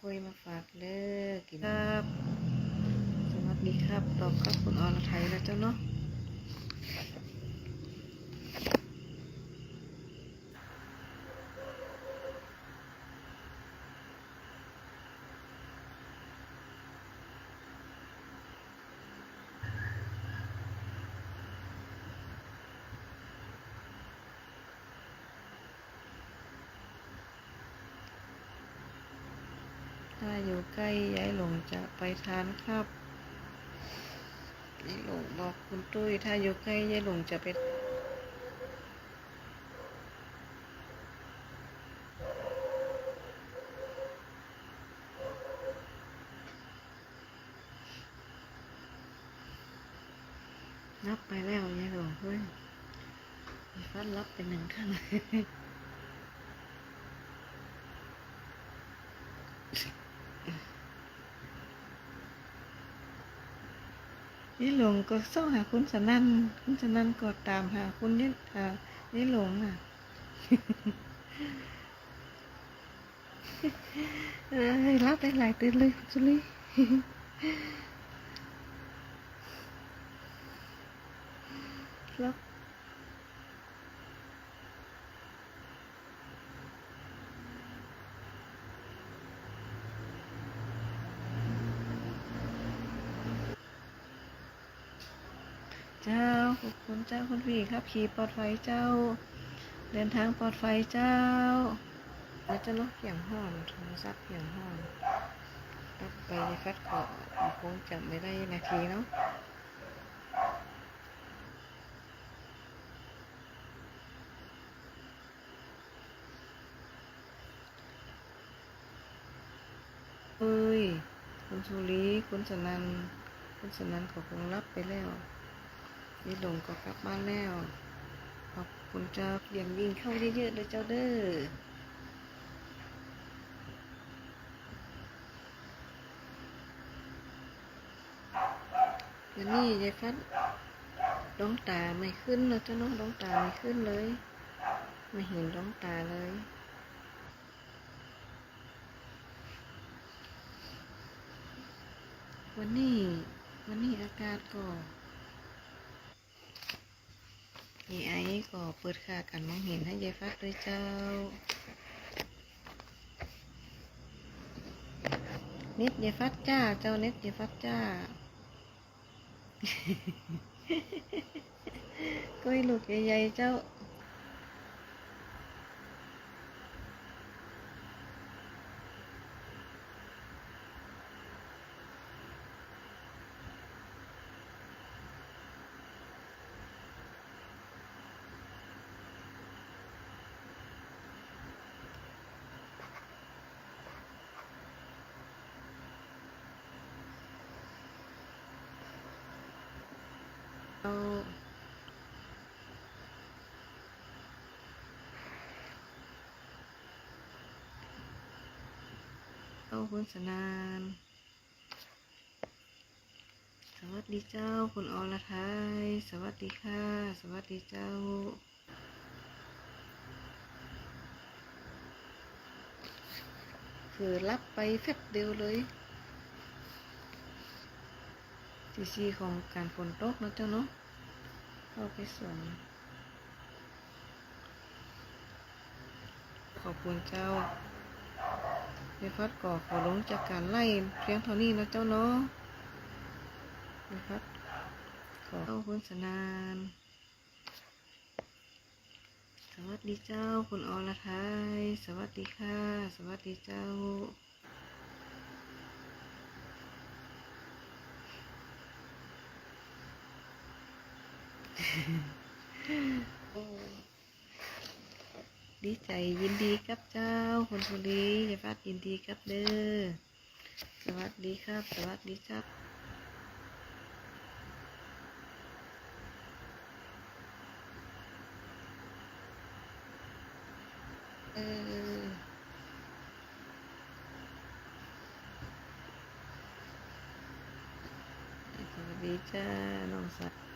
กล้วยมาฝากเด้อกินครับ สวัสดีครับตอบครับคุณอรไทยแล้วเจ้าเนาะ ถ้าอยู่ใกล้ยายหลงจะไปทานครับยายหลงบอกคุณตุ้ย ถ้าอยู่ใกล้ยายหลงจะไปนับไปแล้วยายหลงเฮ้ยฟันรับเป็นหนึ่งข้าง นี่หลงก็ส่งหาคุณสนั่นคุณสนั่นก็ตามหาคุณนี่ค่ะนี่หลงอะเอ้ยรับได้หลายตื่นเลยคุณสุรีรับ เจ้า ขอบคุณเจ้าคุณพี่ครับขี่ปลอดภัยเจ้า เดินทางปลอดภัยเจ้าแล้วจะลดเสียงห้อนโทรศัพท์เสียงห้อนรับไปในฟัดขอคงจำไม่ได้นาทีเนาะเอ้ย คุณสุรีคุณสนัน คุณสนันเขาคงรับไปแล้ว นี่ลงก็กลับบ้านแล้ว ขอบคุณเจ้าเลี้ยงวิ่งเข้าเยอะๆเลยเจ้าเด้อเดี๋ยวนี้ยายฟัดดวงตาไม่ขึ้นแล้วเจ้าเนาะดวงตาไม่ขึ้นเลย ไม่เห็นดวงตาเลยวันนี้ วันนี้อากาศก็ มีไอก็เปิดค่ากันมองเห็นให้ยายฟักด้วยเจ้า เน็ตยายฟัดจ้า เจ้าเน็ตยายฟัดจ้าก้อยลูกใหญ่ๆเจ้า เอาเอาคุณสนาน สวัสดีเจ้าคุณอรไทย สวัสดีค่ะ สวัสดีเจ้าคือรับไปแฟบเดียวเลย ทีซีของการฝนตกนะเจ้าเนาะเข้าไปสวนขอบคุณเจ้าเดฟัดก่อขอลงจากการไล่เพียงเท่านี้นะเจ้าเนาะเดฟัดขอเข้าคุณสนานสวัสดีเจ้าคุณอรไทยสวัสดีค่ะ สวัสดีเจ้า ดีใจยินดีกับเจ้าคนสุรีอย่าฟาดยินดีกับเด้อสวัสดีครับ สวัสดีครับเออสวัสดีจ้าน้องสัตว์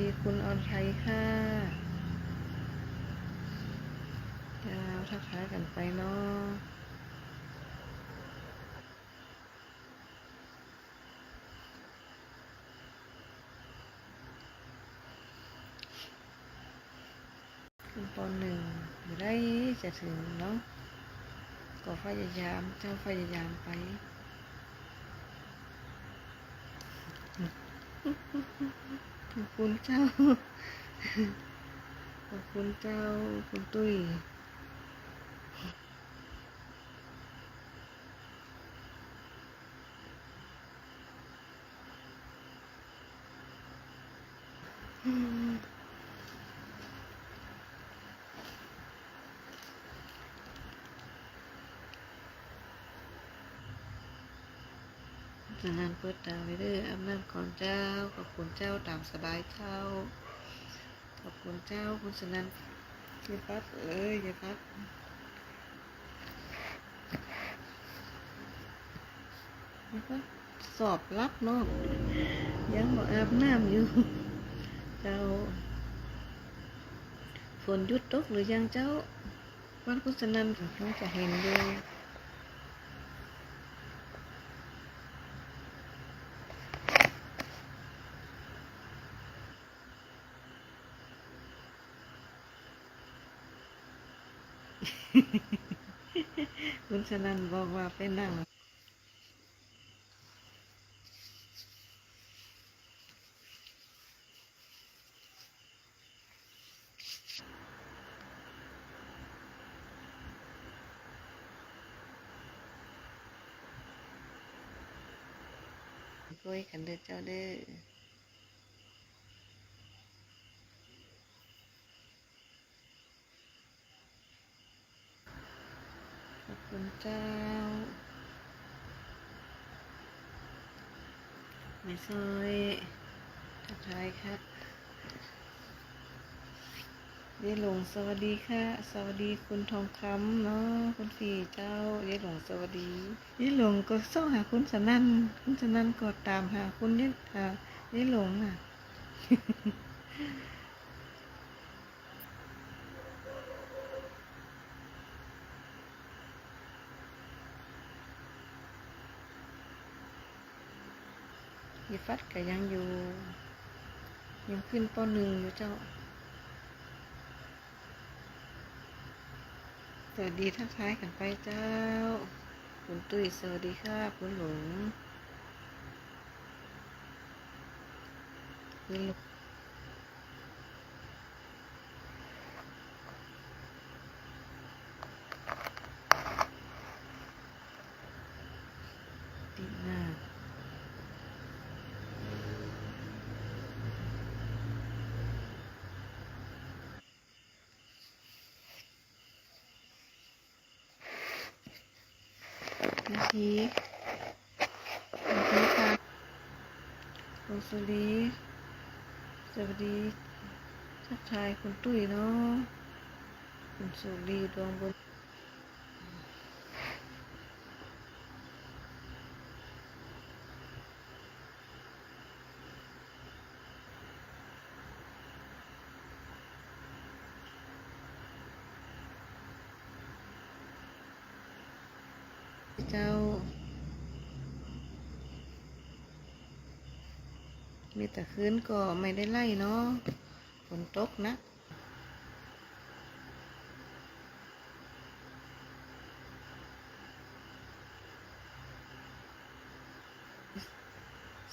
ดีคุณอรไทยค่ะเจ้าทักทายกันไปเนาะขึ้นหนึ่งอยู่ได้จะถึงเนาะก็พยายามเจ้าพยายามไปขอบ คุณเจ้า ขอบคุณเจ้า คุณตุ้ย สงานเปิดตาไว้เด้ออำนาจของเจ้าขอบคุณเจ้าตามสบายเจ้า ขอบคุณเจ้าคุณสนันอย่าพัดเอ้ยอย่าพัดย่าพัดสอบรับเนาะยังบอกอาบน้ำอยู่ เจ้าฝนหยุดตกหรือยังเจ้าวัดคุณสนันน้องจะเห็นด้วย คุณสนันบอกว่าไปนั่งคุยกันเด้อเจ้าเด้อขอบคุณเจ้าไม่ซอยทักทายครับเยหลงสวัสดีค่ะ สวัสดีคุณทองคำเนาะคุณฝีเจ้าเยหลงสวัสดีเยหลงก็เศร้าหาคุณสนั่นคุณสนั่นก็ตามหาคุณเยหาเยหลงอะัดก็ยังอยู่ ยังขึ้นปหนึ่งอยู่เจ้า สวัสดีทักทายกันไปเจ้า คุณตุ้ยสวัสดีค่ะคุณหลงคุณหลงดีมาก นาทีนาทีค่ะคุณสุรีสวัสดีทักทายคุณตุ้ยเนาะคุณสุรีดวงบน เจ้า มีแต่คืนก็ไม่ได้ไล่เนาะฝนตกนะ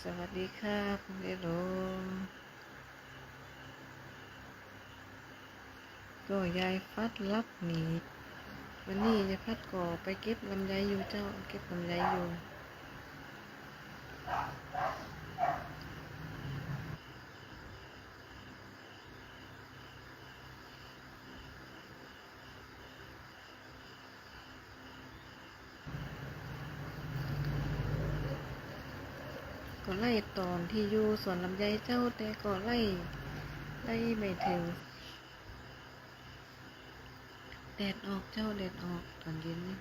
สวัสดีครับคุณเอโรมก็ยายฟัดรับหนี วันนี้ยายฟัดก็ไปเก็บลำไยอยู่เจ้าเก็บลำไยอยู่ก็ไล่ตอนที่อยู่สวนลำไยเจ้าแต่ก็ไล่ไล่ไม่ถึง แดดออกเจ้าแดดออกตอนเย็นนี่